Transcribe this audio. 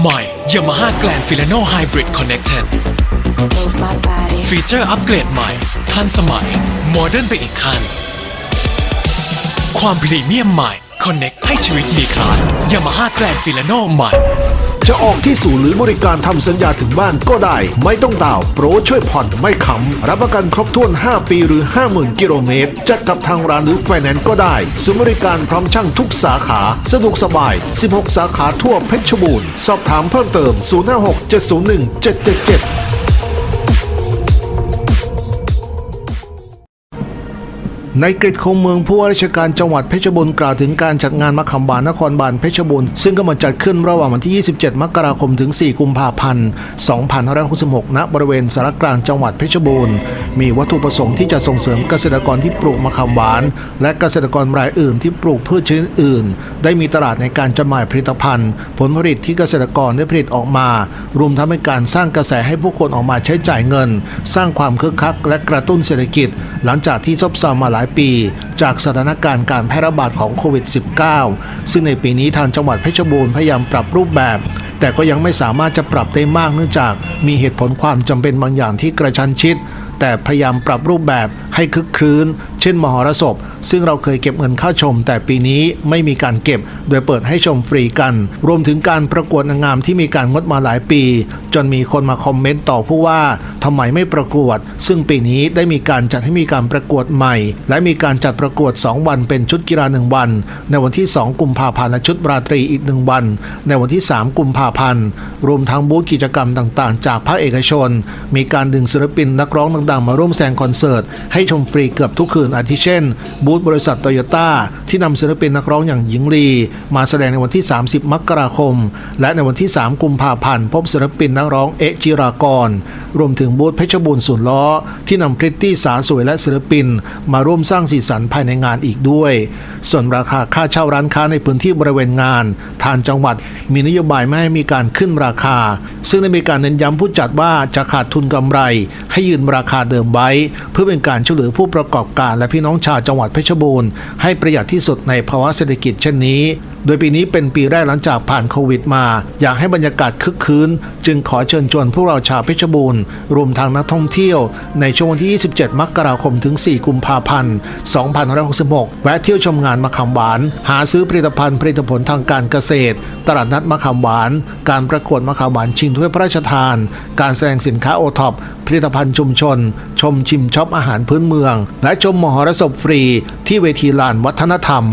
ใหม่ Yamaha Grand Filano Hybrid Connected ฟีเจอร์อัปเกรดใหม่ ทันสมัย โมเดิร์นไปอีกขั้น ความพรีเมียมใหม่ Connect ให้ชีวิตมีคลาส Yamaha Grand Filano ใหม่ จะออกที่ศูนย์หรือบริการทำสัญญาถึงบ้านก็ได้ ไม่ต้องดาวโปรช่วยผ่อนไม่ขำรับประกันครบถ้วน 5 ปีหรือ 50,000 กิโลเมตร จัดกับทางร้านหรือไฟแนนซ์ก็ได้ศูนย์บริการพร้อมช่างทุกสาขาสะดวกสบาย 16 สาขาทั่วเพชรบูรณ์ สอบถามเพิ่มเติม 056 701 777 ในกฤษคงเมืองผู้ว่าราชการจังหวัดเพชรบูรณ์กล่าวถึงการจัดงานมะขามบานนครบาลเพชรบูรณ์ซึ่งก็มาจัดขึ้นระหว่างวันที่ 27 มกราคมถึง 4 กุมภาพันธ์ 2566 ณ บริเวณสารกลางจังหวัดเพชรบูรณ์ มีวัตถุประสงค์ที่จะส่งเสริมเกษตรกรที่ปลูกมะขามหวาน และเกษตรกรรายอื่นที่ปลูกพืชชนิดอื่น ได้มีตลาดในการจำหน่ายผลิตภัณฑ์ ผลผลิตที่เกษตรกรได้ผลิตออกมา รวมทั้งเป็นการสร้างกระแสให้ผู้คนออกมาใช้จ่ายเงิน สร้างความคึกคัก และกระตุ้นเศรษฐกิจ หลังจากที่ซบเซามาหลายปี จากสถานการณ์การแพร่ระบาดของโควิด -19 ซึ่งในปีนี้ทางจังหวัดเพชรบูรณ์พยายามปรับรูปแบบ แต่ก็ยังไม่สามารถจะปรับได้มากเนื่องจากมีเหตุผลความจำเป็นบางอย่างที่กระชั้นชิด แต่พยายามปรับรูปแบบให้คึกคืน เช่น มหรสพ ซึ่งเราเคยเก็บเงินค่าชม แต่ปีนี้ไม่มีการเก็บ โดยเปิดให้ชมฟรีกัน รวมถึงการประกวดนางงามที่มีการงดมาหลายปี จนมีคนมาคอมเมนต์ต่อผู้ว่าทำไมไม่ประกวด ซึ่งปีนี้ได้มีการจัดให้มีการประกวดใหม่ และมีการจัดประกวด 2 วันเป็นชุดกีฬา 1 วัน ในวันที่ 2 กุมภาพันธ์และชุดราตรีอีก 1 วัน ในวันที่ 3 กุมภาพันธ์รวมทั้งบูธกิจกรรมต่างๆ จากภาคเอกชน มีการดึงศิลปินนักร้องดังๆ มาร่วมแสดงคอนเสิร์ตให้ชมฟรีเกือบทุกคืนอาทิเช่น บูธบริษัทโตโยต้าที่นำศิลปินนักร้องอย่างหญิงลี มาแสดงในวันที่ 30 มกราคม และในวันที่ 3 กุมภาพันธ์ พบศิลปินนักร้องเอะจิรากร รวมถึงบูธเพชรบูรณ์ศูนล้อ ที่นำพริตตี้สาวสวยและศิลปิน มาร่วมสร้างสีสันภายในงานอีกด้วย ส่วนราคาค่าเช่าร้านค้าในพื้นที่บริเวณงาน ทางจังหวัดมีนโยบายไม่ให้มีการขึ้นราคา ซึ่งได้มีการเน้นย้ำผู้จัดว่าจะขาดทุนกำไร ให้ยืนราคาเดิมไว้ เพื่อเป็นการช่วยเหลือผู้ประกอบการและพี่น้องชาวจังหวัดเพชรบูรณ์ให้ประหยัดที่สุดในภาวะเศรษฐกิจเช่นนี้ โดยปีนี้เป็นปีแรกหลังจากผ่านโควิดมา อยากให้บรรยากาศคึกคืนจึงขอเชิญชวนพวกเราชาวเพชรบูรณ์รวมทางนักท่องเที่ยว ในช่วงวันที่ 27 มกราคมถึง 4 กุมภาพันธ์ 2566 แวะเที่ยวชมงานมะขามหวาน หาซื้อผลิตภัณฑ์ผลิตผลทางการเกษตร ตลาดนัดมะขามหวาน การประกวดมะขามหวานชิงถ้วยพระราชทาน การแสดงสินค้าโอท็อปผลิตภัณฑ์ชุมชน ชมชิมช็อปอาหารพื้นเมือง และชมมหรสพฟรีที่เวทีลานวัฒนธรรม